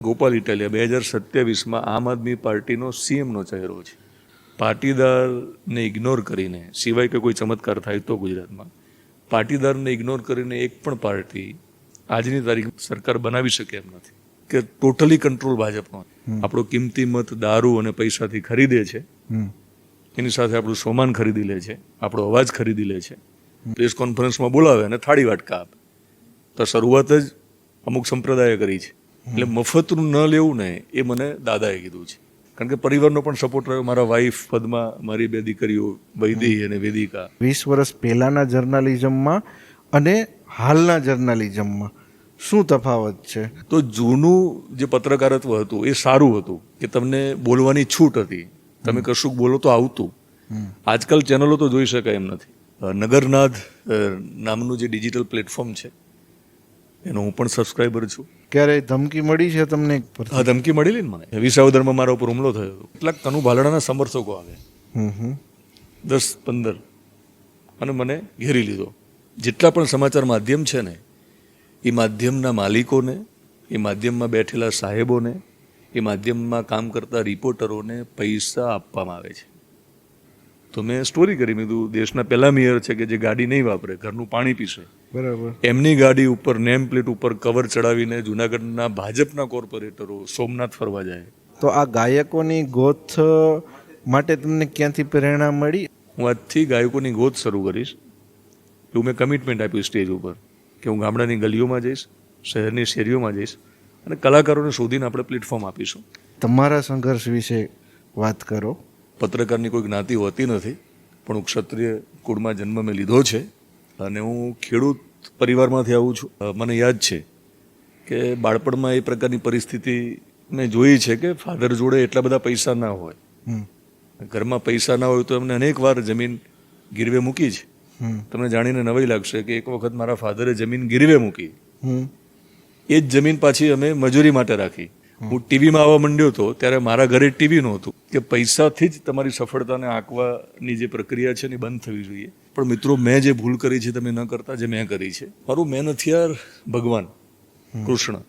ગોપાલ ઇટાલિયા બે હજાર સત્યાવીસમાં આમ આદમી પાર્ટીનો સીએમનો ચહેરો છે. પાટીદારને ઇગ્નોર કરીને સિવાય કે કોઈ ચમત્કાર થાય તો ગુજરાતમાં પાટીદારને ઇગ્નોર કરીને એક પણ પાર્ટી આજની તારીખ સરકાર બનાવી શકે એમ નથી. કે ટોટલી કંટ્રોલ ભાજપનો. આપણો કિંમતી મત દારૂ અને પૈસાથી ખરીદે છે. એની સાથે આપણું સોમાન ખરીદી લે છે આપણો અવાજ ખરીદી લે છે. પ્રેસ કોન્ફરન્સમાં બોલાવે અને થાળી વાટકા આપે. તો શરૂઆત જ અમુક સંપ્રદાયે કરી છે. એટલે મફતનું ન લેવું ને એ મને દાદાએ કીધું છે. કારણ કે પરિવારનો પણ સપોર્ટ રહ્યો. મારા વાઈફ પદમાં મારી બે દીકરીઓ વૈદી અને વેદિકા. વીસ વર્ષ પહેલાના જર્નાલિઝમમાં અને હાલના જર્નાલિઝમમાં શું તફાવત છે? તો જૂનું જે પત્રકારત્વ હતું એ સારું હતું કે તમને બોલવાની છૂટ હતી. તમે કશુંક બોલો તો આવતું. આજકાલ ચેનલો તો જોઈ શકાય એમ નથી. નગરનાથ નગરનાદ નામનું જે ડિજિટલ પ્લેટફોર્મ છે એનો હું પણ સબસ્ક્રાઈબર છું. ક્યારેય ધમકી મળી છે તમને હા ધમકી મળેલી ને મને. વિસાવદરમાં મારા ઉપર હુમલો થયો. કેટલાક કનુ ભાલડાના સમર્થકો આવે. દસ પંદર. અને મને ઘેરી લીધો. જેટલા પણ સમાચાર માધ્યમ છે ને એ માધ્યમના માલિકોને એ માધ્યમમાં બેઠેલા સાહેબોને એ માધ્યમમાં કામ કરતા રિપોર્ટરોને પૈસા આપવામાં આવે છે. તો મેં સ્ટોરી કરી. મીધું કીધું દેશના પહેલા મેયર છે કે જે ગાડી નહીં વાપરે ઘરનું પાણી પીશે. બરાબર. એમની ગાડી ઉપર નેમ પ્લેટ ઉપર કવર ચડાવીને જુનાગઢના ભાજપના કોર્પોરેટરો સોમનાથ ફરવા જાય. તો આ ગાયકોની ગોથ માટે તમને ક્યાંથી પ્રેરણા મળી? હું આજથી ગાયકોની ગોથ શરૂ કરીશ. એવું મેં કમિટમેન્ટ આપ્યું સ્ટેજ ઉપર કે હું ગામડાની ગલીઓમાં જઈશ શહેરની શેરીઓમાં જઈશ અને કલાકારોને શોધીને આપણે પ્લેટફોર્મ આપીશું. તમારા સંઘર્ષ વિશે વાત કરો. પત્રકારની કોઈ જ્ઞાતિ હોતી નથી પણ હું ક્ષત્રિય કુળમાં જન્મ મેં લીધો છે અને હું ખેડૂત પરિવારમાંથી આવું છું. મને યાદ છે કે બાળપણમાં એ પ્રકારની પરિસ્થિતિ મેં જોઈ છે કે ફાધર જોડે એટલા બધા પૈસા ના હોય. હમ. ઘરમાં પૈસા ના હોય તો એમને અનેક વાર જમીન ગીરવે મૂકી છે. તમને જાણીને નવાઈ લાગશે કે એક વખત મારા ફાધરે જમીન ગીરવે મૂકી. હમ. એ જ જમીન પાછી અમે મજૂરી માટે રાખી. હું ટીવીમાં આવવા માંડ્યો હતો ત્યારે મારા ઘરે ટીવી નહોતું. કે પૈસાથી જ તમારી સફળતાને આંકવાની જે પ્રક્રિયા છે એ બંધ થવી જોઈએ. પણ મિત્રો, મેં જે ભૂલ કરી છે, તમે ન કરતા જે મેં કરી છે. મારું મેન હથિયાર ભગવાન, કૃષ્ણ.